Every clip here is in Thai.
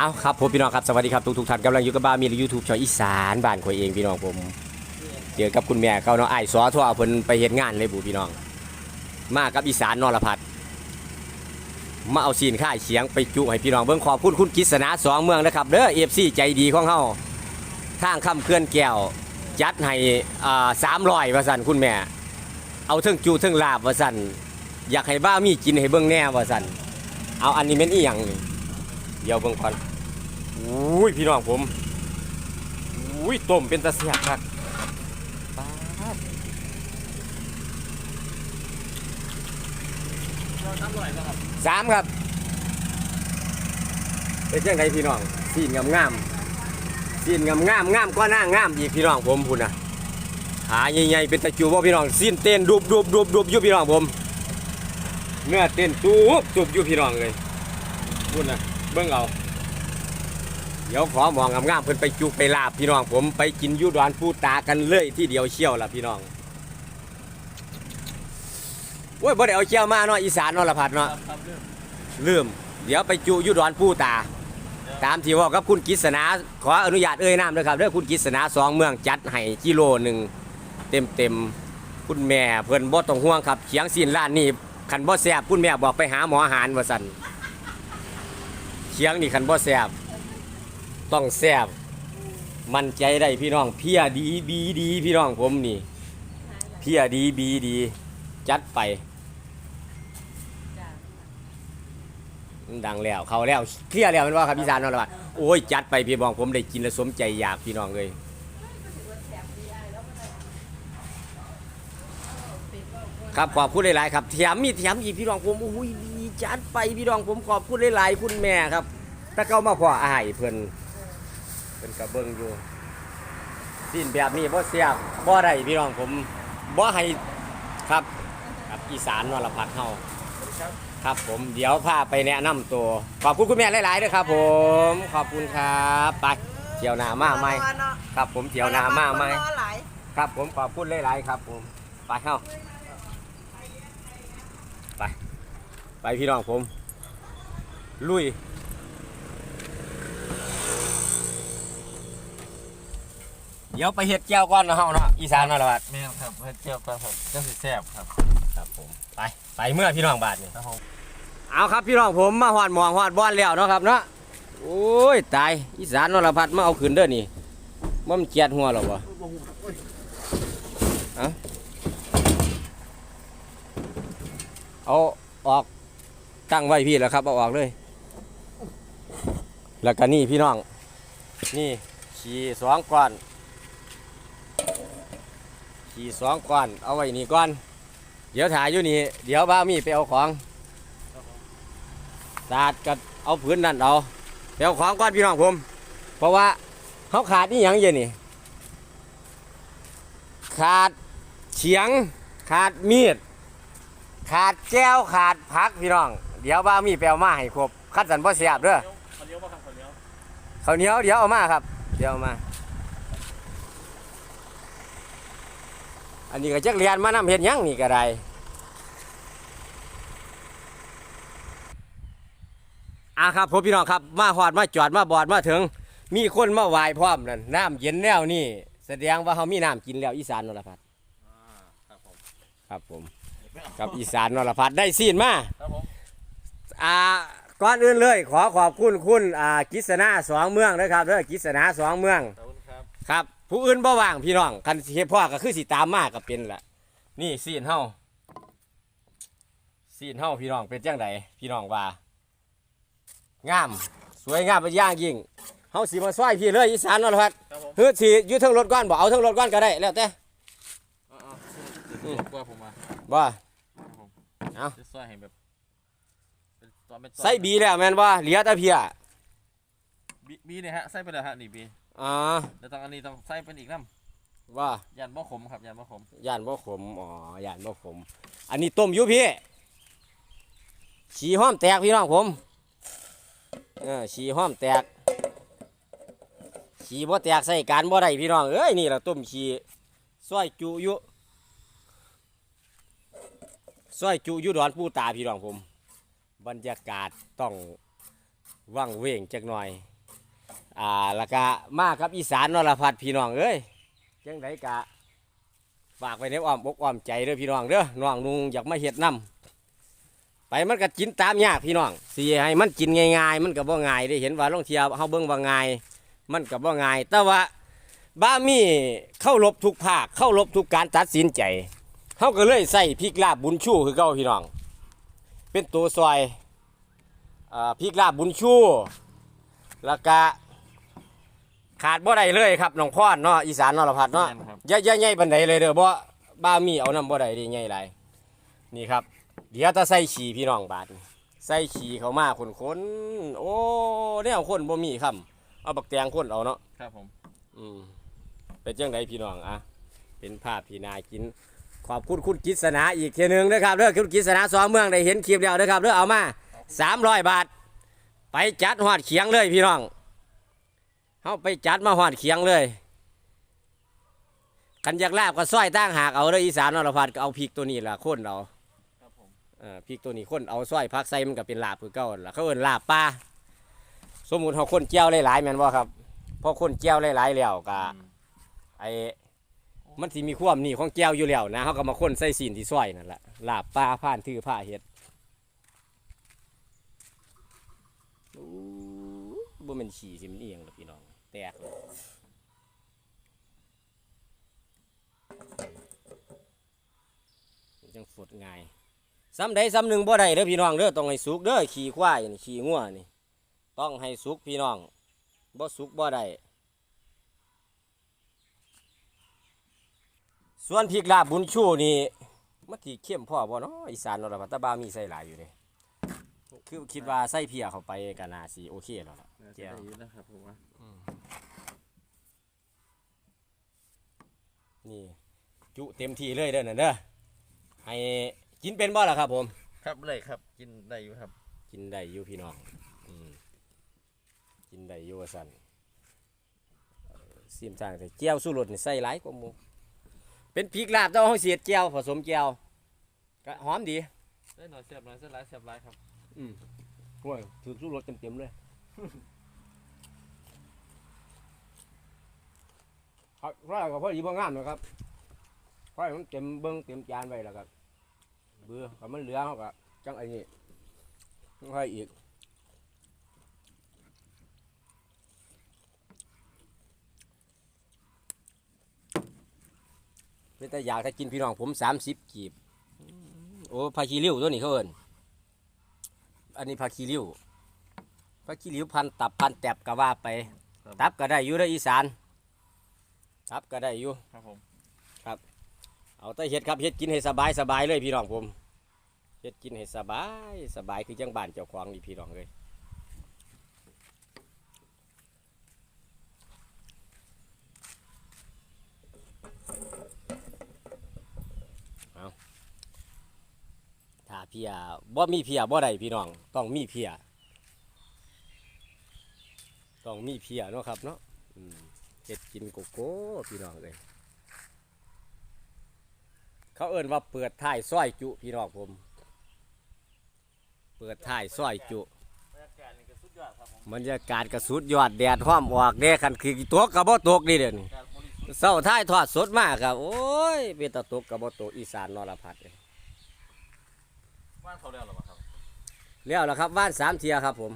เอาครับผมพี่น้องครับสวัสดีครับทุกทุกๆท่านกำลังอยู่กับบ้านมียูทูบช่องอีสานบ้านข่อยเองพี่น้องผมเจอกับคุณแม่เขาเนาะไอ้ายสอทั่วเพิ่นไปเฮ็ดงานเลยบุพี่น้อง มากับอีสานนรพัฒน์มาเอาซีนค่ายเสียงไปจุให้พี่น้องเบิ่งขอบคุณคุณกิษณาสองเมืองนะครับเด้อ FC ใจดีของเฮาทางคำเคลื่อนแก้วจัดให้อ่า300ว่าซั่นคุณแม่ เอาเทั้งจูเทั้งลาบว่าซั่นอยากให้บ้ามีกินให้เบิ่งแน่ว่าซั่นเอาอันนี้แม่นอีหยังนี่เดี๋ยวเบิ่งก่อน อุ้ยพี่น้องผมอุ้ยต้มเป็นตะเสียบครับสามครับเป็นยังไงพี่น้องสีนงามงามสีนงามงามงามก็น่างามอีกพี่น้องผมพุ่นะขาใหญ่ๆเป็นตะจูบ่พี่น้องสีนเต้นดูบดูบดูบดูบอยู่พี่น้องผมเนื้อเต้นตูบตูบอยู่พี่น้องเลยพุ่นะเบิ่งเอา เดี๋ยวขอหมองงามๆเพิ่นไปจุไปลาบพี่น้องผมไปกินอยูดอนปูตากันเลยที่เดียวเชี่ยวล่ะพี่น้องโอ้ยบ่ได้เอาเชี่ยวมาเนาะอีสานเนาะละพัดเนาะครับเรื่องลืมเดี๋ยวไปจุอยูดอนปูตา ตามที่เว่ากับคุณกิษณาขออนุญาตเอ่ยนามด้วยครับเด้อคุณกิษณาสองเมืองจัดให้กิโลหนึ่งเต็มเต็มๆคุณแม่เพิ่นบ่ต้องห่วงครับเขียงซีนร้านนี้คันบ่แซ่บคุณแม่บอกไปหาหมออาหารว่าซั่นเขียงนี่คันบ่แซ่บ ต้องแซ่บมั่นใจได้พี่น้อง เพียดีบีดีพี่น้องผมนี่ เพียดีบีดี จัดไปดังแล้วเขาแล้วเคลียร์แล้วแมันว่าครับพี่สานเนาะละว่าโอ้ยจัดไปพี่บองผมได้กินแล้วสมใจอยากพี่น้องเลยครับขอบคุณหลายๆครับแถมมีแถมอีกพี่น้องผมโอ้ยดีจัดไปพี่น้องผมขอบคุณหลายๆคุณแม่ครับถ้าเขามาพออายเพิ่น เพิ่นกระเบิงอยู่สิ้นแบบนี้บ่เสียบบ่ได้พี่น้องผมบ่ให้ครับครับอีสานนรพัฒน์เฮาครับผมเดี๋ยวพาไปแนะนำตัว ขอบคุณคุณแม่หลายๆด้วยครับ ผมขอบคุณครับไปเที่ยวหนามาไหมครับ ผมเที่ยวหนามาไหมครับผมขอบคุณหลายๆครับ ผมไปเข้าไป ไปพี่น้องผม ลุย เดี๋ยวไปเฮ็ดแก้วก่อนนะเฮาเนาะอีสานเนาะละบาดแม่นครับเฮ็ดเจียวครับผมจังสิแซ่บครับครับผมไปไปเมื่อพี่น้องบาทนี่ครับผมเอาครับพี่น้องผมมาหอดหมองหอดบ้านแล้วเนาะครับเนาะโอ้ยตายอีสานนรพัฒน์มาเอาขืนเด้อนี่มันเจียดหัวหรอวะเอาเอาออกตั้งไว้พี่แล้วครับเอาออกเลย แล้วก็นี่พี่น้อง นี่ขี่สองก้อน ขี่สองก้อน เอาไว้นี่ก้อน เดี๋ยวถ่ายอยู่นี่ เดี๋ยวบ้ามีไปเอาของสาดกับเอาพื้นนั่นเอาเดี๋ยวของก้อนพี่น้องผม เพราะว่าเขาขาดนี่ยังเย็นนี่ ขาดเฉียง ขาดมีด ขาดแก้วขาดพักพี่น้อง เดี๋ยวบ้ามีไปเอามาให้ครบคัดสันพ่เสียบเด้อข้าวเหนียวบ่ครับข้าวเหนียวข้าวเหนียวเดี๋ยวเอามาครับ เดี๋ยวเอามา อันนี้ก็จักเรียนมานำเห็นยังนี่ก็ได้อะครับผมพี่น้องครับมาหอดมาจอดมาบอดมาถึง มีคนมาไหว้พร้อมนั่นน้ำเย็นแล้วนี่ แสดงว่าเขามีน้ำกินแล้วอีสานนรพัฒน์อ่าครับผมครับผมกับอีสานนรพัฒน์ได้ซีนมาครับผมอ่าก่อนอื่นเลย ขอขอบคุณคุณอ่ากิษณาสองเมืองนะครับเด้อกิษณาสองเมืองขอบคุณครับครับ ผู้อื่นบ่ว่างพี่น้องคันสิเฮ็ดพ่อก็คือสิตามมาก็เป็นแหละนี่ซีนเฮาซีนเฮาพี่น้องเป็นจังไดพี่น้องว่างาม สวยงามเป็นอย่างยิ่งเฮาสิมาซอยพี่เลยอีสานนรพัฒน์ครับผมเฮือสิอยู่เทั้งรถก้อนบ่เอาเทั้งรถก้อนก็ได้แล้วแต่อ๋อๆซื้อกว่าผมมาบ่ครับผมเอาจะซอยให้แบบเป็นตอนเป็นตอนใส่บีแล้วแม่นบ่เหลียแตะเพียบีบีเนี่ยฮะใส่ไปแล้วฮะนี่บี อ๋อแล้วต้องอันนี้ต้องใส่เป็นอีกน้ว่าำยันบ่ขมครับยันบ่ขมย่านบ่ขมอ๋อย่านบ่ขม อันนี้ต้มอยู่พี่ฉีห้อมแตกพี่น้องผมเออฉีห้อมแตกฉีบ่แตกใส่การบ่ได้พี่น้องเอ้ยนี่ล่ะต้มฉีซอยจุอยู่ซอยจุอยู่ดอนปูตาพี่น้องผม บรรยากาศต้องว่างเว้งจักหน่อย อ่าแล้วก็มากับอีสานนรพัฒพี่น้องเอ้ยจังไดกะฝากไว้ในอ้อมอกอ้อมใจเด้อพี่น้องเด้อน้องนุงอยากมาเฮ็ดนํไปมันก็กินตามยากพี่น้องสิให้มันกินง่ายๆ มันก็บ่ง่ายได้เห็นว่าลองเทียวเฮาเบิ่งว่าง่าย มันก็บ่ง่าย แต่ว่าบ้ามีเข้ารบทุกภาคเข้ารบทุกการตัดสินใจเฮาก็เลยใส่พริกลาบบุญชูคือเก่าพี่น้อง เป็นตัวซอยอ่าพริกลาบบุญชูแล้วก็ ขาดบ่ได้เลยครับน้องพรเนาะอีสานนรพัฒน์เนาะแม่นครับ อย่าอย่าใหญ่ปานใดเลยเด้อบ่บ้ามีเอานำบ่ได้เดิใหญ่หลายนี่ครับ เดี๋ยวถ้าใส่ขี่พี่น้องบาดนี่ใส่ขี่เข้ามาคนๆโอ้แนวคนบ่มีคำเอาบักแตงคนเอาเนาะครับผม อืมเป็นจังไดพี่น้องอะเป็นภาพพี่นากิน ขอบคุณคุณกิษณาอีกเทียหนึงนะครับเด้อคุณกิษณาสองเมืองได้เห็นคลิปแล้วนะครับเด้อเอามา300บาท ไปจัดหอดเขียงเลยพี่น้อง เฮาไปจัดมาหอดเขียงเลยกันอยากลาบก็ซอยตั้งหากเอาเด้ออีสานนรพัฒน์ก็เอาพริกตัวนี้ล่ะโคนเอาครับผมเอ่อพริกตัวนี้คนเอาซอยพักใส่มันก็เป็นลาบคือเก่าหั่นล่ะเขาเอิ้นลาบปลาสมมุติเขาคนเจียวหลายๆแม่นบ่ครับพอคนเจียวหลายๆแล้วก็อืมไอ้มันสิมีความนี่ของแก้วอยู่แล้วนะเขาก็มาค้นใส่สีนที่ซอยนั่นแหละลาบปลาผ่านทือผ้าเห็ดอู้บ่แมันฉี่สิมันเอียงหรอกพี่น้องแต กเลยจังฝุดง่ายซ้ำใดซ้ำหนึ่งบ่ได้เด้อพี่น้องเด้อต้องให้สุกเด้อขี่ควายนี่ขี่งัวนี่ต้องให้สุกพี่น้องบ่สุกบ่ได้ส่วนพริกลาบบุญชูนี่มันที่เข้มพ่อบ่เนาะอีสานเราละพัตตาบามีใส่หลายอยู่เลยคือคิดว่าใส่เพียเข้าไปก็น่าสิโอเคแล้วล่ะน่าจะแก้วได้อยู่นะครับผมว่า นี่ จุเต็มที่เลยเด้อนั่นเด้อให้กินเป็นบ่ล่ะครับ ผม ครับเลยครับ กินได้อยู่ครับ กินได้อยู่พี่น้องอืมกินได้อยู่ว่าซั่นเอ่อซิมจางแต่แก้วสู้รสนี่ใส่หลายกว่าหมูเป็นพริกลาบแต่ว่าเฮาเสียดแก้วผสมแก้วก็หอมดี ได้หน่อยเสียบหน่อยเสียบหลายเสียบหลายครับอืมโอ้ยถือสู้รถเต็มๆเลย ครับร้อยก็พอดีพองามนะครับร้อยมันเต็มเบิ้งเต็มจานไว้แล้วครับเบื่อก็มันเหลือเขาก็จังไอ้นี่ค่อยอีกเป็นแต่อยากถ้ากินพี่น้องผมสามสิบกีบ โอ้พาคีริ้วตัวนี้เขาเอินอันนี้ผักขี้ริ้วผักขี้ริ้วพันตับพันแตบก็ว่าไปครับตับก็ได้อยู่ในอีสาน ตับก็ได้อยู่ครับผมเอาแต่เฮ็ดครับเฮ็ดกินให้สบายสบายเลยพี่น้องผมเฮ็ดกินให้สบายสบายคือจังบ้านเจ้าของนี่พี่น้องเลยเอาถ้าเพียบ่มีเพียบ่ได้พี่น้อง ต้องมีเพียต้องมีเพียเนาะครับเนาะอืม เฮ็ดกินโกโก้พี่น้องเลยเขาเอิ้นว่าเปิดท้ายซอยจุ พี่น้องผม เปิดท้ายซอยจุบรรยากาศนี่ก็สุดยอดครับผมบรรยากาศกระสุดยอดแดดห้อมออกแดดคันคือตกกระบ่ตกนี่เดี๋ยวนี้การบริสุทธิ์เศร้าท้ายทอดสดมากครับ โอ้ยเป็นตะตกกระบ่ตกอีสานนรพัฒน์เลยบ้านเขาแล้วหรอเปล่าครับแล้วล่ะครับว่านสามเทียครับผม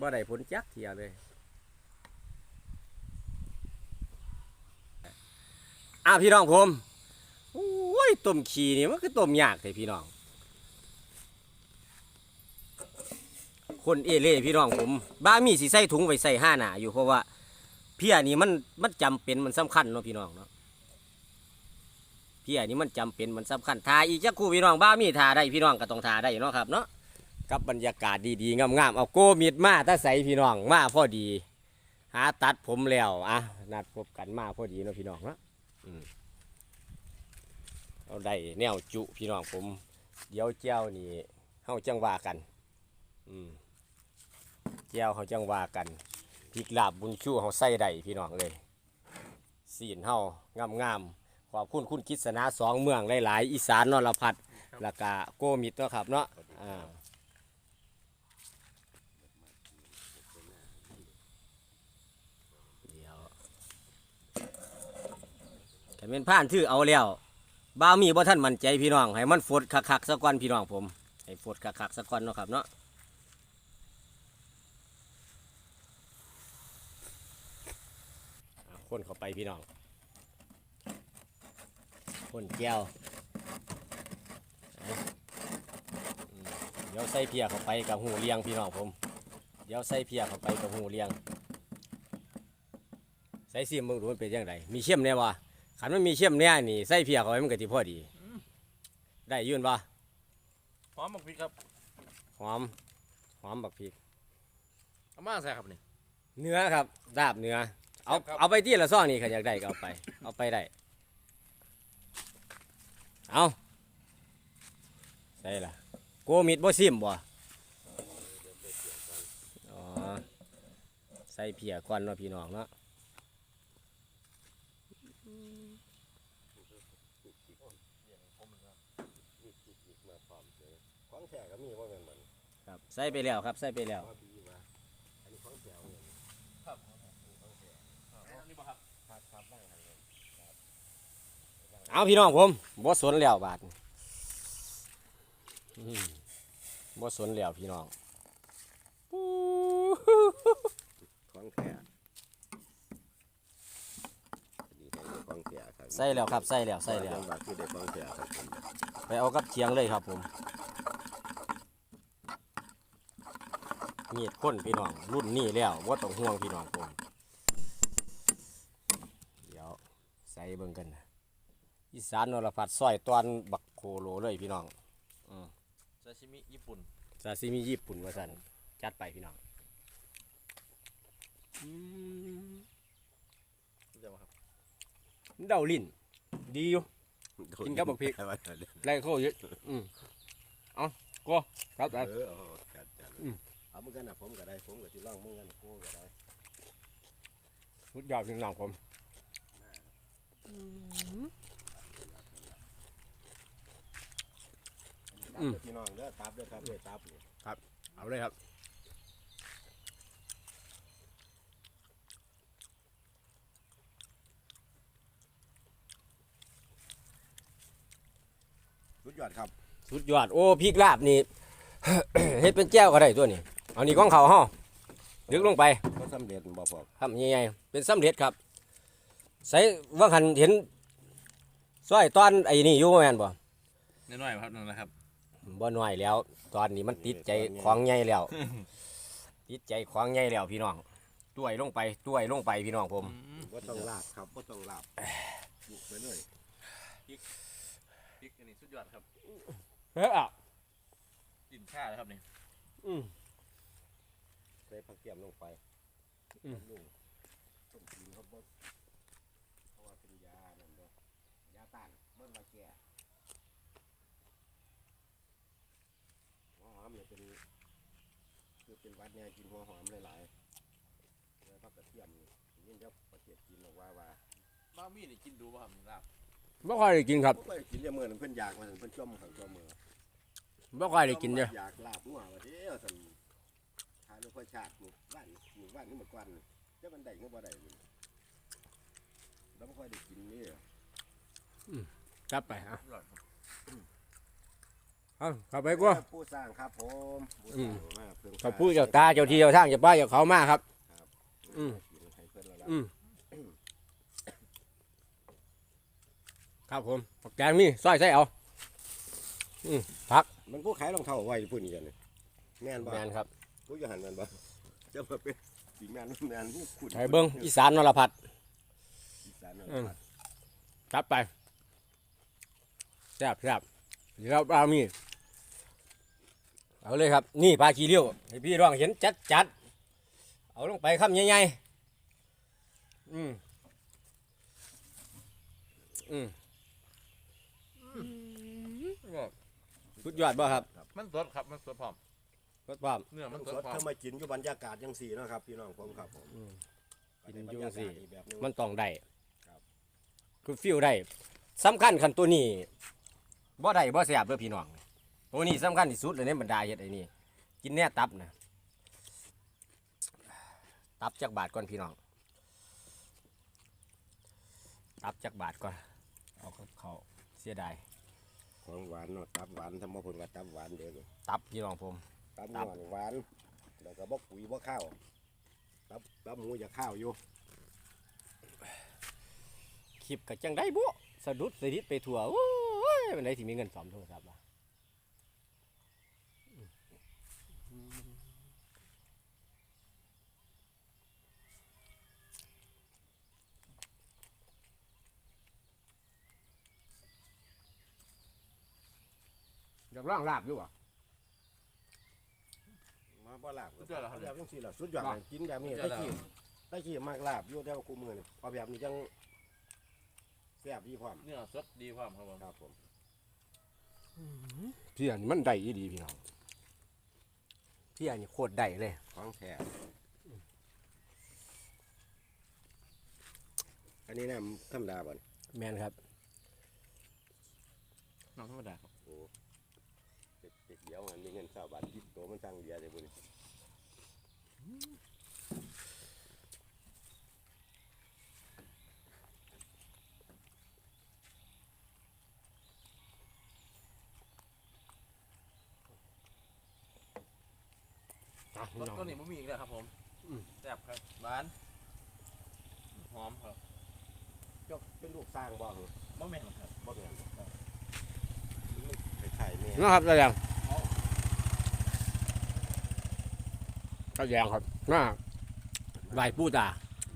บ่ได้ผลจักเทียเลย อ้าพี่น้องผมโอ้ยต้มขี้นี่มันคือต้มยากเลยพี่น้อง คนเอเล่พี่น้องผมบ้ามีสิใส่ถุงไว้ใส่ห้าหนาอยู่เพราะว่าเพี้ยนี่มันมันจำเป็นมันสำคัญเนาะพี่น้องเนาะเพี้ยนี่มันจำเป็นมันสำคัญทาอีกจักคู่พี่น้องบ้ามีทาได้พี่น้องก็ต้องทาได้เนาะครับเนาะกับบรรยากาศดีๆงามๆเอาโกมิดมาถ้าใส่พี่น้องมาพอดี หาตัดผมแล้วอะนัดพบกันมาพอดีเนาะพี่น้องเนาะ เอาได้แนวจุพี่น้องผม เดี๋ยวเจ้านี่เฮาจังว่ากัน อืมเจ้าเขาจังว่ากันพริกลาบบุญชูเขาใส่ได้พี่น้องเลยสีนเฮางามงามขอบคุณคุณกิษณาสองเมืองหลาย ๆ อีสานนรพัฒน์แล้วก็โกมิดเนาะครับเนาะอ่า เป็นผ่านถือเอาแล้วบ้าวมีบ่ท่านมั่นใจพี่น้อง ให้มันฟดคักๆสักก่อนพี่น้องผมให้ฟดคักๆสักก่อนเนาะครับเนาะคนเข้าไปพี่น้องคนแก้วเดี๋ยวใส่เพียเข้าไปกับหูเลียงพี่น้องผม เดี๋ยวใส่เพียเข้าไปกับหูเลียง ใส่เสียมมึงดูมันเป็นยังไงมีเชี่ยมแน่วะ ขันมันมีเชี่ยมแน่นี่ใส่เพียเข้าไปมันก็สิพอดี ได้ยืนปะหอมบักพริกครับหอมหอมบักพริกเอามาใส่ครับนี่ เนื้อครับดาบเนื้อเอาครับ เอาไปที่ละซ่องนี่ขันอยากได้ก็เอาไป เอาไปได้เอาใส่ละโกมิดบ่ซิมบ่อ๋อใส่เพียก่อนเนาะพี่น้องเนาะ ของแท้ก็มีว่าแม่นบ่นครับใส่ไปแล้วครับใส่ไปแล้วว่าดีว่าอันนี้ของแท้เนี่ยนี่บ่ครับครับครับบ้างครับเอาพี่น้องผมบ่สนแล้วบาทอืมบ่สนแล้วพี่น้องของแท้ดีให้ได้ของแท้ครับใส่แล้วครับใส่แล้วใส่แล้วจังหวัดที่ได้ของแท้ครับผมไปเอากับเชียงเลยครับผม มีดค้นพี่น้องรุ่นนี้แล้วว่าต้องห่วงพี่น้องผมเดี๋ยวใส่เบิ่งกันนะอีสานนรพัดซอยตอนบักโคโลเลยพี่น้องซาชิมิญี่ปุ่นซาซิมิญี่ปุ่นว่าสันจัดไปพี่น้องอืมเดี๋ยวครับเดาลิ้นดีอยู่ กินกับบักพริกว่าแต่เรื่องไรเข้าเยอะอืมเอาก็ครับไปเออเอาจัดจัด อืม เอาเหมือนกันนะผมก็ได้ ผมก็สิลองเหมือนกันโก้ก็ได้สุดยอดพี่น้องผมตับเด้อพี่น้องเด้อตับเด้อครับเด้อตับนี่เอาเลยครับสุดยอดครับ สุดยอดโอ้พริกลาบนี่ เฮ็ดเป็นแจ้วก็ได้ตัวนี้ เอานี่ของเขาห่อดึกลงไปก็สำเร็จบ่พอทำยังไงเป็นสำเร็จครับ ใส่ว่าหันเห็นซอยตอนไอ้นี่อยู่บ่แม่นบ่น้อยๆครับนั่นนะครับบ่น้อยแล้ว ตอนนี้มันติดใจของใหญ่แล้ว ติดใจของใหญ่แล้วพี่น้องต้วยลงไปต้วยลงไปพี่น้องผมบ่ต้องลาบครับบ่ต้องลาบบุกไปเลยพริกอันนี้สุดยอดครับเฮ้ยอะกลิ่นข่าเลยครับนี่อืม ใส่ผักเกียมลงไปอืม ลุงต้มกินเขาบ่เพราะว่าเป็นยานั่นเด้อยาต้านเบิ่งว่าแก่หัวหอมเนี่ยเป็นคือเป็นหวัดเนี่ยกินหัวหอมหลายๆแล้วผักกระเทียมนี่ยินเจ้าประเทศจีนบอกว่าว่าบ้ามีนี่กินดูป่ะครับนี่ลาบบ่ค่อยได้กินครับบ่เคยกินเดี๋ยวมื้อนั้นเพิ่นอยากมาซั่นเพิ่นจมข้างจมมือ บ่ค่อยได้กินเด้ออยากลาบหัวว่าเด้อซั่น ทานแล้วค่อยชาติหมู่บ้านหมู่บ้านนี่เมื่อก่อนเจ้ามันได้ก็บ่ได้นี่แล้วบ่ค่อยได้กินนี่จับไปอะสุดยอดครับเอาเข้าไปกูผู้สร้างครับผมผู้อืสร้ามงมาเพิ่งขอบผู้เจ้าตาเจ้าที่เจ้าทางเจ้าป้าเจ้าเขามาครับ อืมให้เพิ่นแล้วล่ะอืมครับผมผักแกงมีซอยใส่เอามันผู้ขายรองเท้าไว้พุ่นนี่กันนี่แม่นบ่แมนครับ ผู้อยู่หันแม่นบ่เจะมาเป็นสิแม่นแม่นผู้ขุดไทยเบิ้งอีสานนรพัดอีสานนั่นอืมล่ะจับไปแซ่บแซ่บเดี๋ยวเรามีเอาเลยครับ นี่ปลากีเลี้ยวให้พี่ร้องเห็นจัดจัดๆเอาลงไปคำใหญ่ๆอืมอืมสุดยอดบ่ครับ มันสดครับ มันสดพร้อม รสความ เนื้อมัมันนสสดดพร้อมถ้ามากินอยู่บรรยากาศจังซี่เนาะครับพี่น้องผมครับผมอืมกินได้อยู่จังซี่ บรรยากาศอีกแบบหนึง มันต้องได้ครับ คือฟิลได้สำคัญคันตัวนี้บ่ได้บ่แซ่บเด้อพี่น้องตัวนี้สำคัญที่สุดเลยในบรรดาเฮ็ดไอ้นี่กินแน่ตับนะตับจักบาทก่อนพี่น้องตับจักบาทก่อนเอากับเขาวเสียดายของหวานเนาะตับหวานทำมาผลว่าตับหวานเด้อตับพี่น้องผม ตับหวานหวานแล้วก็บ่ปุ๋ยบ่ข้าวตับตับหมูอย่าข้าวอยู่คลิปก็จังได้บุสะดุดสะดิดไปทั่วโอ้ยมันได้ที่มีเงินสอมโทรศัพท์วะอยากร่างลาบอยู่วะมา บ่ลาบสุดยอดแล้วครับ แบบจังซี่ล่ะสุดยอดเลยกินแบบนี้สุดยอได้ดแล้วขี้ได้ขี้มากลาบอยู่แต่ว่ากูมือนี่เอาแบบนี้จังแซ่บดีพร้อมเนื้อสดดีพร้อมครับผมครับผมพี่อันนี้มันได้อีดีพี่น้องพี่อันนี้โคตรได้เลยของแท้อันนี้น้ำธรรมดาบ่นแมนครับน้องธรรมดาครับโอ้เด็กๆเดียวมันมีเงินเก้าบาทคิดตัวมันสั่งเบียร์เลยบุญอะ รพี่สน้องตัวนี้มันมีอีกแล้วครับผมอืม แซ่บครับหวาน หอมครับเจ้าเป็นลูกสร้างบ่เหรอมะแม่นครับบ่เป็นไปไข่แม่นะครับตาแดง ตาแดงครับน่าใบปูตา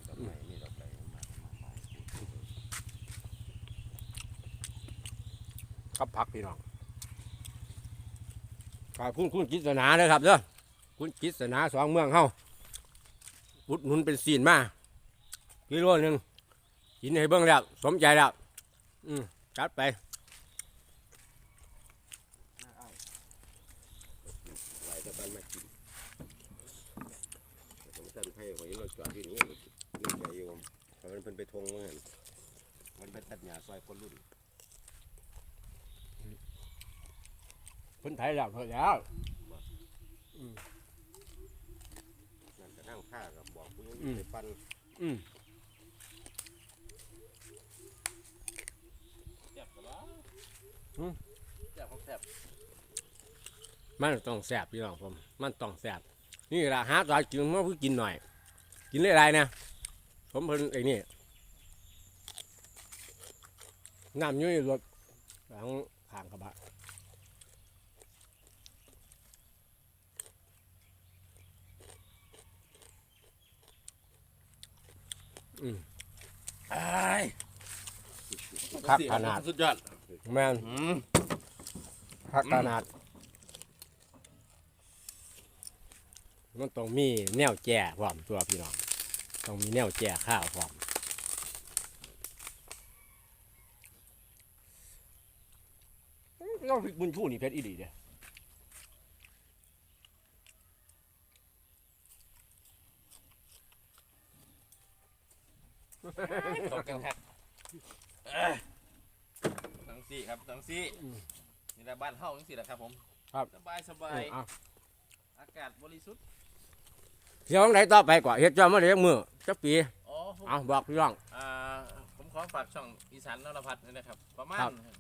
ดอกไม้นี่ดอกไม้มามามาครับพักพี่น้องขอบคุณคุณกิษณาเลยครับเด้อคุณกิษณาสองเมืองเฮาอุดหนุนเป็นศีนมากิโลหนึ่งกินให้เบิ่งแล้ว สมใจแล้ว อืมจัดไป หน้าอ้ายไหลตะบันมากินผมสั่นไผ่หอยเราจอดที่นี่นี่ใจอยู่เพราะมันเป็นไปทงเหมือนกันมันเป็นตัดหญ้าซอยคนรุ่น เพิ่นไทยแล้วเพิ่นแล้วนั่นก็นั่งข้ากับบอกคุณอืมไปปันอืมแซ่บกว่าอืมแซ่บของแซ่บมันต้องแสบพี่น้องผม มันต้องแสบนี่ละหาตอนกินเมื่อเพิ่งกินหน่อย กินได้ไรนะผมเพิ่นไอ้นี่น้ำอยุ่ในรถหลังข้างกระบะ อืมอ้ายครับขนาด สุดยอดแม่นอืมพักขนาด มันต้องมีแนวแจ่พร้อมตัวพี่น้อง ต้องมีแนวแจ่ข้าวพร้อมเราพริกบุญชูนี่เพชรอีดีเด้อ ตกกันครับเอ้ยทั้ง สี่ครับทั้งสี่นี่แหละบ้านเฮาทั้งสี่แหละครับผมครับ สบายสบายเอาอากาศบริสุทธิ์เดี๋ยวไหนต่อไปกว่าเฮ็ดจอมาเลี้ยงมือจักปีอ๋อผมเอาบอกพี่น้อง อ่าผมขอฝากช่องอีสานนรพัฒน์ด้วยนะครับ ประมาณครับ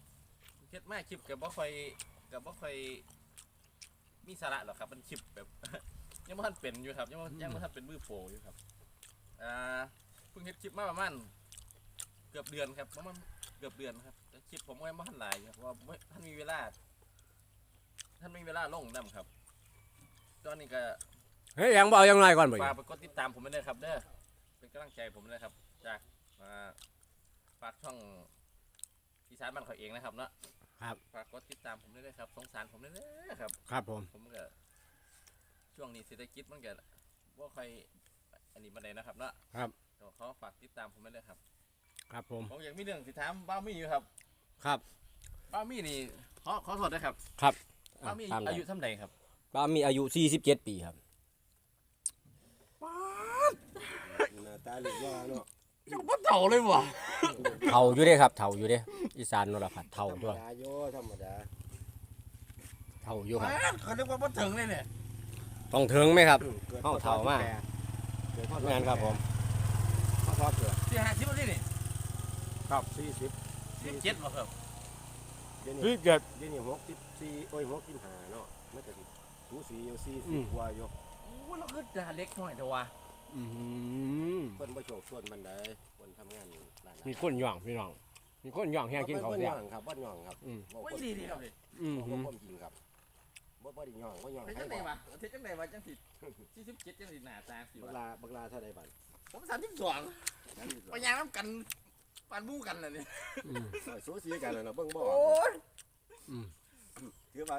เฮ็ดมาคลิปกับบ่ค่อยกับบ่ค่อยมีสาระหรอกครับมันคลิปแบบ ยังบ่ทันเป็นอยู่ครับยังบ่ยังบ่ทันเป็นมือโปรอยู่ครับอ่าเพิ่งเฮ็ดคลิปมาประมาณเกือบเดือนครับประมาณเกือบเดือนครับแต่ คลิปผมก็ยังบ่ทันหลายครับเพราะว่าบ่ท่านมีเวลา ท่านมีเวลาลงนํครับตอนนี้ก็เฮ้ยยังบ่เอายังไงก่อนบ่ฝากไปกดติดตามผมไปเลยครับ เด้อเป็นกำลังใจผมเลยครับจากอ่าฝากช่องอีสานบ้านเขาเองนะครับเนาะครับฝากกดติดตามผมด้วยนะครับ สงสารผมด้วยนะครับ ครับผมผมก็ช่วงนี้เศรษฐกิจมันก็ว่าใครอันนี้มาไหนนะครับเนาะครับก็ขอฝากติดตามผมไปเลยครับ ครับผมผมอยากมีเรื่องสิถามบ้ามี่อยู่ครับ ครับบ้ามี่นี่ขอขอโทษนะครับครับบ้ามี่ตามนั้นอายุเท่าไหร่ครับป้ามีอายุ47ปีครับหน้าตาหลุดว่าเนาะยังบ่เฒ่าเลยวะเฒ่าอยู่เด้ครับเฒ่าอยู่เด้อีสานนรพัฒน์เฒ่าธรรมด้วยดาโยธรรมดาเฒ่าอยู่ครับเขาเรียกว่าบ่ถึงเลยเนี่ยต้องถึงไหมครับกิดเอ้าเฒ่ามาก เกิดพ่องานครับผม พ่อพ่อเกิดสี่ห้าสิบแล้วนี่นี่ครับสี่สิบ สสิบเจ็ดบ่ครับเดี๋ยวนี้พี่เกิด เดี๋ยวนี้หกสิบสี่โอ้ยหกสิบห้าเนาะมันก็สิสูสีอยู่สี่อืสิบม กว่าอยู่โอ้เราคือดาเล็กหน่อยเถอะวะอืมเพิ่นบ่โชคส่วนบันไดคนทำงานร้านอาหารมีคนย่องพี่น้อง มีคนย่องแห้งกินเขาวบ่เสียย่องครับบ่ย่องครับอืม บ่โอ้ยคนดีดีครับดิอืมบ่ความจริงครับบ่บ่ได้ย่องบ่ย่องเฮ็ดให้จังไดบ่วะเฮ็ดจังไดวะจังสิสี่สิบเจ็ดจังสิหน้าตาสิบักวะลาบักลาเท่าใดบัดผมสามสิบสองไปยางน้ำกัน ปานบู้กันเลยเนี่ยอืมโอ้ยสูสีกันแล้วเนาะเบิ่งบ่โอ้ยอืมถือว่า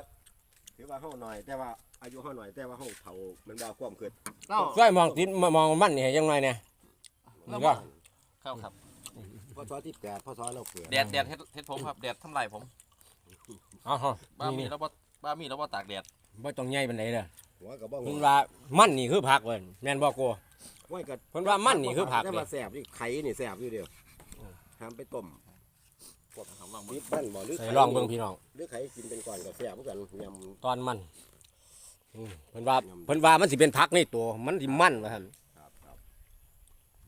ถือว่าเฮาน้อย แต่ว่าอายุเฮาน้อยแต่ว่าเฮาเฒ่ามันบ่ความคิดเล่าช่วยมองติดมามองมันนี่ให้ยังไงเนี่ยนี่ก็ครับครับพศที่8พศเราเกิดแดดแดดเฮ็ดเฮ็ดผมครับแดดทำลายผมเอ๋อบ้ามีนี่แล้วบ่บ้ามีแล้วบ่ตากแดดบ่ต้องใหญ่ปานใดเด้อหัวก็บ่เพิ่หันวว่ามันนี่คือผักเว้ยแม่นบ่กูไว้ก็เพิ่นว่ามันนี่คือผักแต่เด้ว่าแซ่บนี่ไข่นี่แซ่บอยู่เดียวอืม ห้ามไปต้มครับลองนิเบิ่งดมันบ่หรือใส่ไข่ลองเบิ่งพี่น้อง หรือไข่กินเป็นก่อนก็แซ่บเหมือนกันยำ ตอนมันอืมเพิ่นว่าเพิ่นว่ามันสิเป็นผักในตัว มันสิมันว่าซั่นครับครับ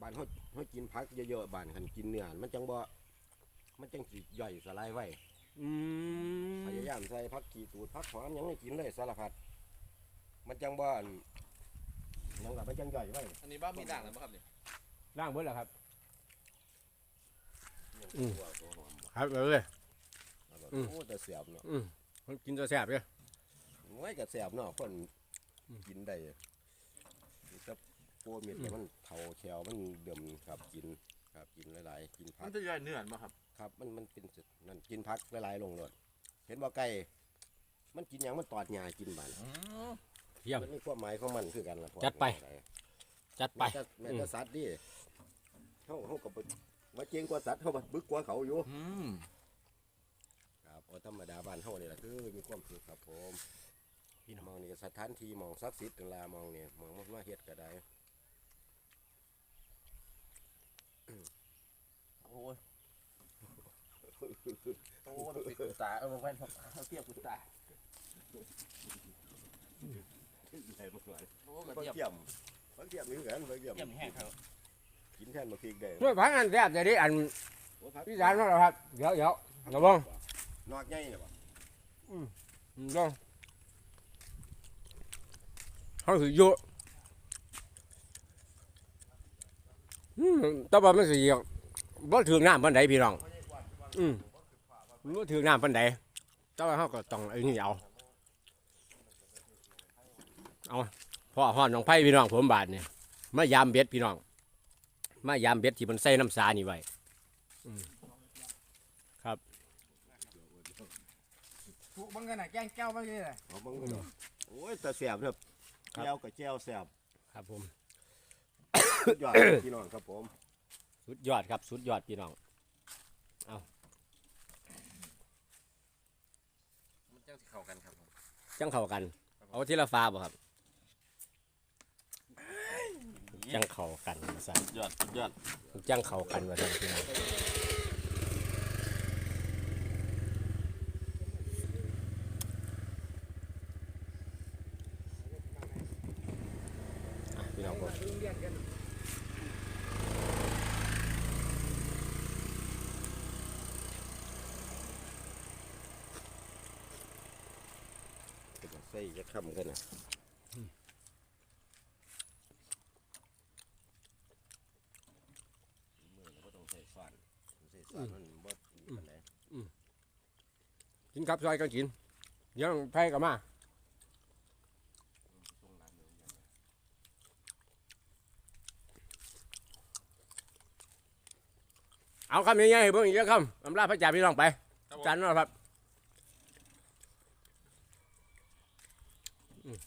บ้านเขาเขากินผักเยอะๆบ้านคันกินเนื้อมันจังบ่ มันจังสิย่อยสลายไว้อืมพยายามใส่ผักขีตูดผักหอมหยังให้กินเลยสารพัดมันจังบ่อันหยังกับมันจังย่อยไว้อันนี้บ้ามีด่างแล้วบ่ครับนี่ล้างเบิดแล้วครับ อืมตัวตัวหอมบ่ครับเอาเลยแล้วก็อืม โอ้แต่แซ่บเนาะอืมมันกินตัวแซ่บเด้อไว้ก็แซ่บเนาะคนอืม กินได้แต่โปรเม็ดเนี่ยมันเผาแขวมันเดิมครับกินครับกินหลายๆ กินผัมักนจะย่อยเนื้อบ่ครับครับมันมันเป็นจุดนั่นกินพักหลายๆลงเลยเห็นบ่ไก่มันกินหยังมันตอดหญ้ากินบานอืมเยี่ยม มันมีความหมายของมันคือกันล่ะพ่อจัดไป จัดไป แม่แต่แม่แต่สัตว์ดิเฮาเฮาก็บ่ ว่าเก่งกว่าสัตว์เฮาบ่บึกกว่าเขาอยู่อืมครับเอาธรรมดาบ้านเฮานี่ล่ะคือมีความสุขครับผมพี่น้องมองนี่สถานที่มองศักดิ์สิทธิ์นั่นล่ะมองนี่มองมันมาเฮ็ดก็ได้โอ้ยโอ้ยติดกุตาเออมาไว้เขาเทียบกุตาได้บ่หลายโอ้ยบางเทียบเทียมบางเทียมนี่คือกันบางเทียมเทียบแห้งครับ กินแทนบ่พริกได้ด้วยผักอันแซ่บจะได้อันโอ้พักพี่สารว่าครับเดี๋ยวเดี๋ยวระวังนอกใหญ่น่ะบ่อืมลองเขาถือเยอะอืมแต่ว่ามันสิบ่ถึงน้ำปานใดพี่น้อง อืมบ่ถึงน้ำปานใดแต่ว่าเขาก็ต้องไอ้นี่เอาเอาพ่อฮ้อนน้องไผ่พี่น้องผมบาดเนี่ยมายามเบ็ดพี่น้อง มายามเบ็ดที่มันใส่น้ำสานี่ไว้ถูกบังกันน่ะแกงแก้วบังนี่น่ะเอาบังกันเนาะโอ้ยแต่แซ่บครับครับแจ่วกับแจ่วแซ่บครับผม สุดยอดพี่น้องครับผม สุดยอดครับ สุดยอดพี่น้องมันจะเข้ากันครับผมจังเข้ากัน เอาทีละฟ้าบ่ครับ จังเข้ากันว่าซั่นยอดยอดจังเข้ากันว่าซั่นพี่น้องอะพี่น้องผมเป็นใส่จะค่ำกันนะมือเราก็ต้องใส่ฟันใส่ฟันมันบ่ดีปานใด กิน ครับซอยกันกิน เดี๋ยังไผก็มาช่วงหลังเนี่ยยังเอาคำยังไงเบิ่งอีกเยอะคำอำลาพระจ่าพี่น้องไปจันเนาะครับ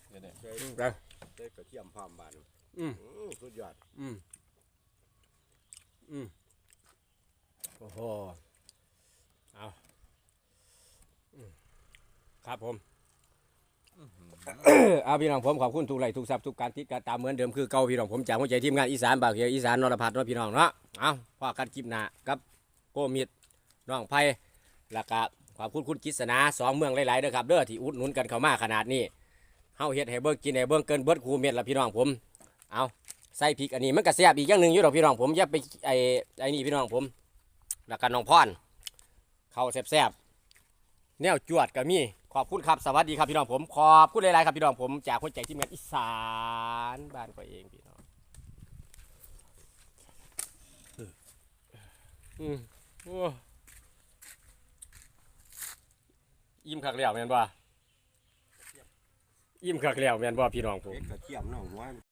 เดี๋ยวใส่อืมไปใส่กระเทียมพร้อมบานอืมอื้อสุดยอดอืมอืมโอ้โห เอาอืม ครับผมอาพี่น้องผมขอบคุณทุกไลค์ทุกซับทุกการติดการตามเหมือนเดิมคือเก่าพี่น้องผมจากหัวใจทีมงานอีสานบากเฮียอีสานนรพัฒน์นะพี่น้องเนาะเอาพอกันคลิปหน้ากับโกมิดน้องไผ่แล้วก็ขอบคุณคุณกิษณาสองเมืองหลายๆเด้อครับเด้อที่อุดหนุนกันเข้ามาขนาดนี้เฮาเฮ็ดให้เบิ่งกินให้เบิ่งเกินเบิดคูเม็ดละพี่น้องผมเอาใส่พริกอันนี้มันก็แซ่บอีกอย่างหนึ่งอยู่ดอกพี่น้องผมอย่าไปไอ้ไอ้นี่พี่น้องผมแล้วก็น้องพรข้าแซ่บๆ แนวจวดก็มีขอบคุณครับสวัสดีครับพี่น้องผมขอบคุณหลายๆครับพี่น้องผมจากคนใจที่งานอีสานบ้านตัวเองพี่น้องอืมโอ้อิ่มคักแล้วแม่นบ่อิ่มคักแล้วแม่นบ่พี่น้องผม เล็กกระเทียมเนาะหัว